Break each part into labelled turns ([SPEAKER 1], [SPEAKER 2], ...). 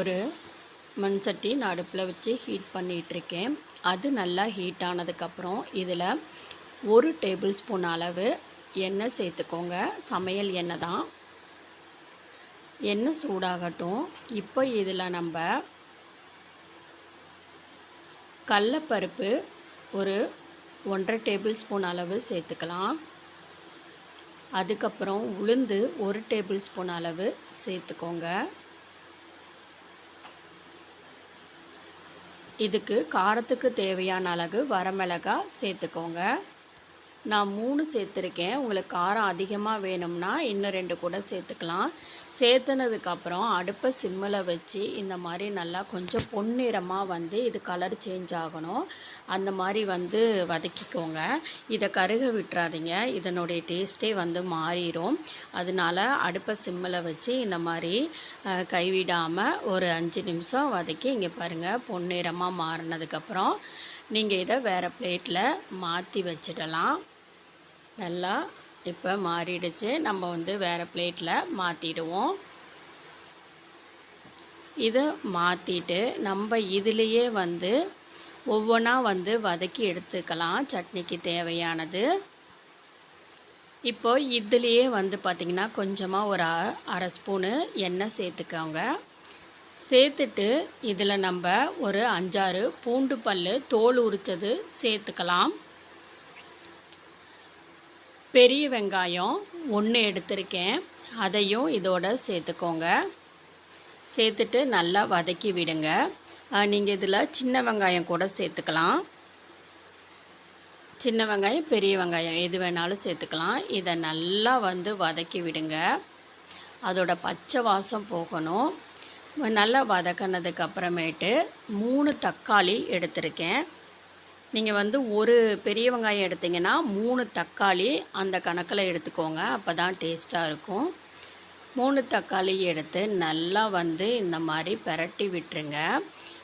[SPEAKER 1] ஒரு மண் சட்டி நான் அடுப்பில் வச்சு ஹீட் பண்ணிகிட்ருக்கேன். அது நல்லா ஹீட் ஆனதுக்கப்புறம் இதில் ஒரு டேபிள் ஸ்பூன் அளவு எண்ணெய் சேர்த்துக்கோங்க. சமையல் எண்ணெய் தான். எண்ணெய் சூடாகட்டும். இப்போ இதில் நம்ம கடலப்பருப்பு ஒரு ஒன்றரை டேபிள் ஸ்பூன் அளவு சேர்த்துக்கலாம். அதுக்கப்புறம் உளுந்து ஒரு டேபிள் ஸ்பூன் அளவு சேர்த்துக்கோங்க. இதுக்கு காரத்துக்கு தேவையான அளவு வரமிளகா சேர்த்துக்கோங்க. நான் மூணு சேர்த்துருக்கேன். உங்களுக்கு காரம் அதிகமாக வேணும்னா இன்னும் ரெண்டு கூட சேர்த்துக்கலாம். சேர்த்துனதுக்கப்புறம் அடுப்பை சிம்மில் வச்சு இந்த மாதிரி நல்லா கொஞ்சம் பொன்னிறமாக வந்து இது கலர் சேஞ்ச் ஆகணும். அந்த மாதிரி வந்து வதக்கிக்கோங்க. இதை கருக விட்டுறாதீங்க. இதனுடைய டேஸ்ட்டே வந்து மாறிடும் அதனால அடுப்பை சிம்மில் வச்சு இந்த மாதிரி கைவிடாமல் ஒரு அஞ்சு நிமிஷம் வதக்கி இங்கே பாருங்கள் பொன்னிறமாக மாறினதுக்கப்புறம் நீங்கள் இதை வேறு பிளேட்டில் மாற்றி வச்சிடலாம். நல்லா இப்போ மாறிடுச்சு. நம்ம வந்து வேறு பிளேட்டில் மாற்றிடுவோம் இதை மாற்றிட்டு நம்ம இதுலேயே வந்து ஒவ்வொன்றா வந்து வதக்கி எடுத்துக்கலாம். சட்னிக்கு தேவையானது. இப்போ இதுலேயே வந்து பார்த்திங்கன்னா கொஞ்சமாக ஒரு அ- அரை ஸ்பூனு எண்ணெய் சேர்த்துக்கோங்க. சேர்த்துட்டு இதில் நம்ம ஒரு அஞ்சாறு பூண்டு பல் தோல் உரித்தது சேர்த்துக்கலாம். பெரிய வெங்காயம் ஒன்று எடுத்திருக்கேன். அதையும் இதோட சேர்த்துக்கோங்க. சேர்த்துட்டு நல்லா வதக்கி விடுங்க. நீங்கள் இதில் சின்ன வெங்காயம் கூட சேர்த்துக்கலாம். சின்ன வெங்காயம் பெரிய வெங்காயம் எது வேணாலும் சேர்த்துக்கலாம். இதை நல்லா வந்து வதக்கி விடுங்க. அதோட பச்சை வாசம் போகணும். நல்லா வதக்கினதுக்கு அப்புறமேட்டு மூணு தக்காளி எடுத்திருக்கேன். நீங்கள் வந்து ஒரு பெரிய வெங்காயம் எடுத்தீங்கன்னா மூணு தக்காளி அந்த கணக்கில் எடுத்துக்கோங்க. அப்போ தான் டேஸ்ட்டாக இருக்கும். மூணு தக்காளி எடுத்து நல்லா வந்து இந்த மாதிரி பிரட்டி விட்டுருங்க.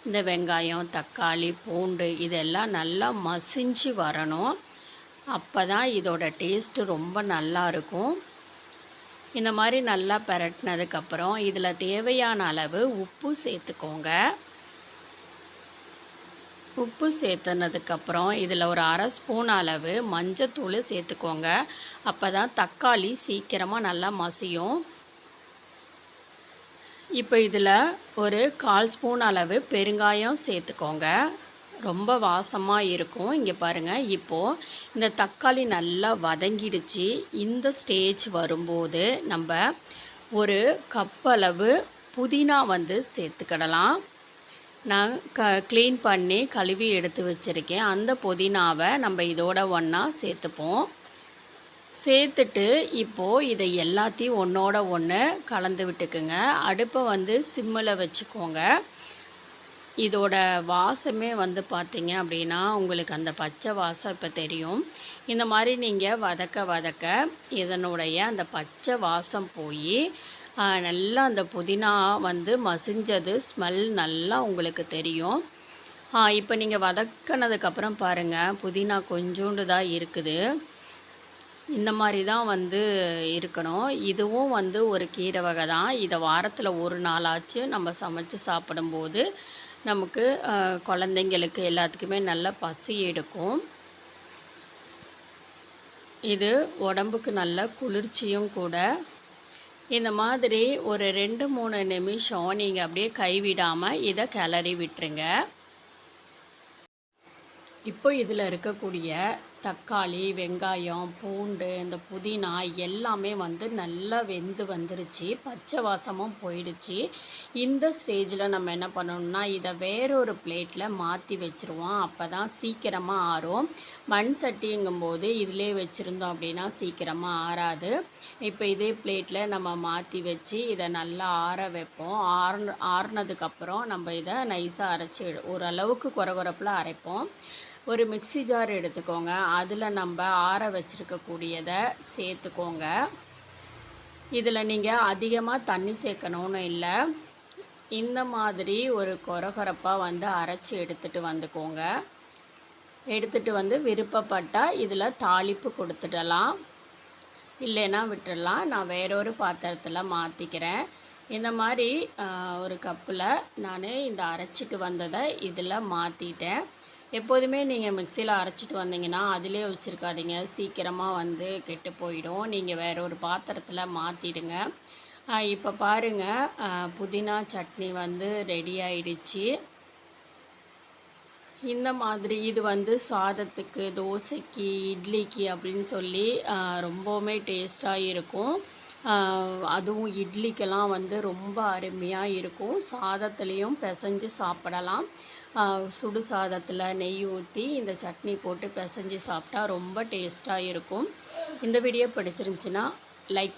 [SPEAKER 1] இந்த வெங்காயம் தக்காளி பூண்டு இதெல்லாம் நல்லா மசிஞ்சு வரணும். அப்போ தான் இதோட டேஸ்ட்டு ரொம்ப நல்லா இருக்கும். இந்த மாதிரி நல்லா பிரட்டினதுக்கப்புறம் இதில் தேவையான அளவு உப்பு சேர்த்துக்கோங்க. உப்பு சேர்த்துனதுக்கப்புறம் இதில் ஒரு அரை ஸ்பூன் அளவு மஞ்சத்தூள் சேர்த்துக்கோங்க. அப்போ தான் தக்காளி சீக்கிரமாக நல்லா மசியும். இப்போ இதில் ஒரு கால் ஸ்பூன் அளவு பெருங்காயம் சேர்த்துக்கோங்க. ரொம்ப வாசமாக இருக்கும். இங்கே பாருங்கள் இப்போது இந்த தக்காளி நல்லா வதங்கிடுச்சு. இந்த ஸ்டேஜ் வரும்போது நம்ம ஒரு கப் அளவு புதினா வந்து சேர்த்துக்கிடலாம். நான் க க்ளீன் பண்ணி கழுவி எடுத்து வச்சுருக்கேன். அந்த புதினாவை நம்ம இதோட ஒன்றா சேர்த்துப்போம். சேர்த்துட்டு இப்போது இதை எல்லாத்தையும் ஒன்றோட ஒன்று கலந்து விட்டுக்குங்க. அடுப்பை வந்து சிம்மில் வச்சுக்கோங்க. இதோட வாசமே வந்து பார்த்தீங்க அப்படின்னா உங்களுக்கு அந்த பச்சை வாசம் இப்போ தெரியும். இந்த மாதிரி நீங்கள் வதக்க வதக்க இதனுடைய அந்த பச்சை வாசம் போய் நல்லா அந்த புதினா வந்து மசிஞ்சது ஸ்மெல் நல்லா உங்களுக்கு தெரியும். இப்போ நீங்கள் வதக்கினதுக்கப்புறம் பாருங்கள் புதினா கொஞ்சோண்டு தான் இருக்குது. இந்த மாதிரி தான் வந்து இருக்கணும். இதுவும் வந்து ஒரு கீரை வகை தான். இதை வாரத்தில் ஒரு நாளாச்சு நம்ம சமைச்சு சாப்பிடும்போது நமக்கு குழந்தைங்களுக்கு எல்லாத்துக்குமே நல்ல பசி எடுக்கும். இது உடம்புக்கு நல்ல குளிர்ச்சியும் கூட இந்த மாதிரி ஒரு ரெண்டு மூணு நிமிஷம் நீங்கள் அப்படியே கைவிடாமல் இதை கிளறி விட்டுருங்க. இப்போ இதில் இருக்கக்கூடிய தக்காளி வெங்காயம் பூண்டு இந்த புதினா எல்லாமே வந்து நல்லா வெந்து வந்துருச்சு. பச்சை வாசமும் போயிடுச்சு. இந்த ஸ்டேஜில் நம்ம என்ன பண்ணணும்னா இதை வேறொரு பிளேட்டில் மாற்றி வச்சுருவோம். அப்போ தான் சீக்கிரமாக ஆறும். மண் சட்டிங்கும்போது இதிலே வச்சுருந்தோம் அப்படின்னா சீக்கிரமாக ஆறாது. இப்போ இதே பிளேட்டில் நம்ம மாற்றி வச்சு இதை நல்லா ஆற வைப்போம். ஆறு ஆறுனதுக்கப்புறம் நம்ம இதை நைஸாக அரைச்சி ஓரளவுக்கு குறகுறப்பில் அரைப்போம். ஒரு மிக்ஸி ஜார் எடுத்துக்கோங்க. அதில் நம்ம ஆற வச்சுருக்கக்கூடியதை சேர்த்துக்கோங்க. இதில் நீங்கள் அதிகமாக தண்ணி சேர்க்கணும்னு இல்லை. இந்த மாதிரி ஒரு கொரகொரப்பாக வந்து அரைச்சி எடுத்துகிட்டு வந்துக்கோங்க. எடுத்துகிட்டு வந்து விருப்பப்பட்டால் இதில் தாளிப்பு கொடுத்துடலாம். இல்லைன்னா விட்டுடலாம். நான் வேறொரு பாத்திரத்தில் மாற்றிக்கிறேன் இந்த மாதிரி ஒரு கப்பில் நான் இந்த அரைச்சிட்டு வந்ததை இதில் மாற்றிட்டேன் எப்போதுமே நீங்கள் மிக்சியில் அரைச்சிட்டு வந்தீங்கன்னா அதிலே வச்சுருக்காதீங்க. சீக்கிரமாக வந்து கெட்டு போயிடும். நீங்கள் வேறு ஒரு பாத்திரத்தில் மாற்றிடுங்க இப்போ பாருங்கள் புதினா சட்னி வந்து ரெடி ஆயிடுச்சு. இந்த மாதிரி இது வந்து சாதத்துக்கு தோசைக்கு இட்லிக்கு அப்படின்னு சொல்லி ரொம்பவுமே டேஸ்ட்டாக இருக்கும். அதுவும் இட்லிக்கெல்லாம் வந்து ரொம்ப அருமையாக இருக்கும். சாதத்துலேயும் பிசைஞ்சு சாப்பிடலாம். சுடு சாதத்தில் நெய் ஊற்றி இந்த சட்னி போட்டு பிசைஞ்சு சாப்பிட்டா ரொம்ப டேஸ்ட்டாக இருக்கும். இந்த வீடியோ பிடிச்சிருந்துச்சின்னா லைக்